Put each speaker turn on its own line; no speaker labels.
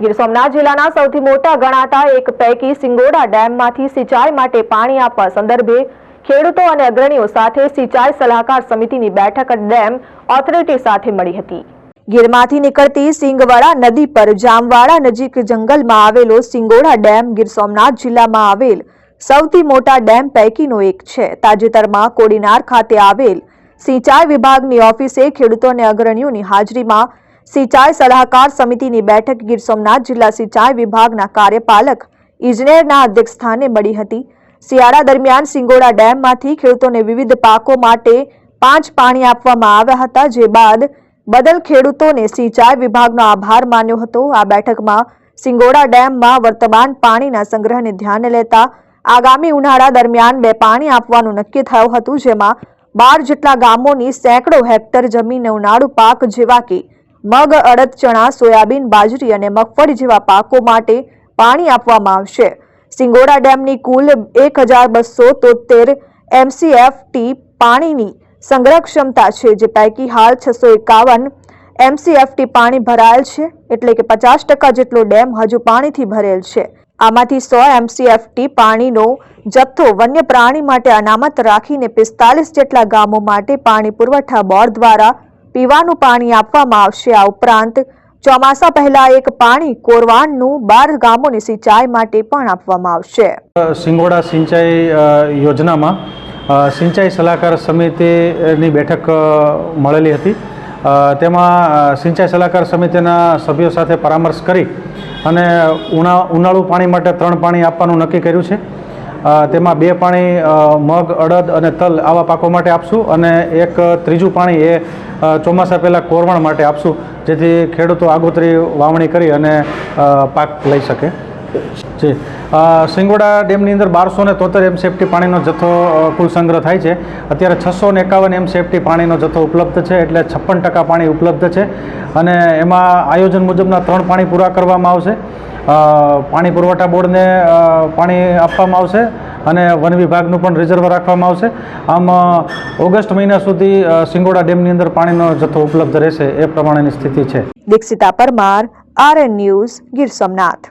ગીર સોમનાથ જિલ્લાના સૌથી મોટા ગણાતા એક પૈકી સિંગોડા ડેમમાંથી સિંચાઈ માટે પાણી આપવા સંદર્ભે ખેડૂતો અને અગ્રણીઓ સાથે સિંચાઈ સલાહકાર સમિતિની બેઠક ડેમ ઓથોરિટી સાથે મળી હતી. ગીરમાંથી નીકળતી સિંગવડા નદી પર જામવાડા નજીક જંગલમાં આવેલો સિંગોડા ડેમ ગીર સોમનાથ જિલ્લામાં આવેલ સૌથી મોટા ડેમ પૈકીનો એક છે. તાજેતરમાં કોડીનાર ખાતે આવેલ સિંચાઈ વિભાગની ઓફિસે ખેડૂતો અને અગ્રણીઓની હાજરીમાં સિંચાઈ સલાહકાર સમિતિની બેઠક ગીર સોમનાથ જિલ્લા સિંચાઈ વિભાગના કાર્યપાલક ઇજનેરના અધ્યક્ષસ્થાને મળી હતી. શિયાળા દરમિયાન સિંગોડા ડેમમાંથી ખેડૂતોને વિવિધ પાકો માટે પાંચ પાણી આપવામાં આવ્યા હતા, જે બાદ બદલ ખેડૂતોને સિંચાઈ વિભાગનો આભાર માન્યો હતો. આ બેઠકમાં સિંગોડા ડેમમાં વર્તમાન પાણીના સંગ્રહને ધ્યાને લેતા આગામી ઉનાળા દરમિયાન બે પાણી આપવાનું નક્કી થયું હતું, જેમાં બાર જેટલા ગામોની સેંકડો હેક્ટર જમીનને ઉનાળુ પાક જેવા કે મગ, અડદ, ચણા, સોયાબીન, બાજરી અને મગફળી જેવા પાકો માટે પાણી આપવામાં આવશે. સિંગોડા ડેમની કુલ એક હજાર બસો તોતેર એમસીએફટી પાણીની સંગ્રહ ક્ષમતા છે, જે પૈકી હાલ છસો એકાવન એમસીએફટી પાણી ભરાયેલ છે, એટલે કે પચાસ ટકા જેટલો ડેમ હજુ પાણીથી ભરેલ છે. આમાંથી સો એમસીએફટી પાણીનો જથ્થો વન્ય પ્રાણી માટે અનામત રાખીને પિસ્તાલીસ જેટલા ગામો માટે પાણી પુરવઠા બોર્ડ દ્વારા પીવાનું પાણી આપવામાં આવશે. આ ઉપરાંત ચોમાસા પહેલા એક પાણી કોરવાણનું બાર ગામોની સિંચાઈ માટે પણ આપવામાં આવશે.
સિંગોડા સિંચાઈ યોજનામાં સિંચાઈ સલાહકાર સમિતિની બેઠક મળેલી હતી. તેમાં સિંચાઈ સલાહકાર સમિતિના સભ્યો સાથે પરામર્શ કરી અને ઉના ઉનાળુ પાણી માટે ત્રણ પાણી આપવાનું નક્કી કર્યું છે. તેમાં બે પાણી મગ, અડદ અને તલ આવા પાકો માટે આપશું અને એક ત્રીજું પાણી એ ચોમાસા પહેલાં કોરવણ માટે આપશું, જેથી ખેડૂતો આગોતરી વાવણી કરી અને પાક લઈ શકે. જી. સિંગોડા ડેમની અંદર બારસો ને તોતેર એમ સેફટી પાણીનો જથ્થો કુલ સંગ્રહ થાય છે. અત્યારે છસો ને એકાવન એમ સેફટી પાણીનો જથ્થો ઉપલબ્ધ છે, એટલે છપ્પન ટકા પાણી ઉપલબ્ધ છે. અને એમાં આયોજન મુજબના ત્રણ પાણી પૂરા કરવામાં આવશે. પાણી પુરવઠા બોર્ડને પાણી આપવામાં આવશે અને વન વિભાગનું પણ રિઝર્વ રાખવામાં આવશે. આમ ઓગસ્ટ મહિના સુધી સિંગોડા ડેમની અંદર પાણીનો જથ્થો ઉપલબ્ધ રહેશે એ પ્રમાણેની સ્થિતિ છે.
Dikshita Parmar, RN news Gir Somnath.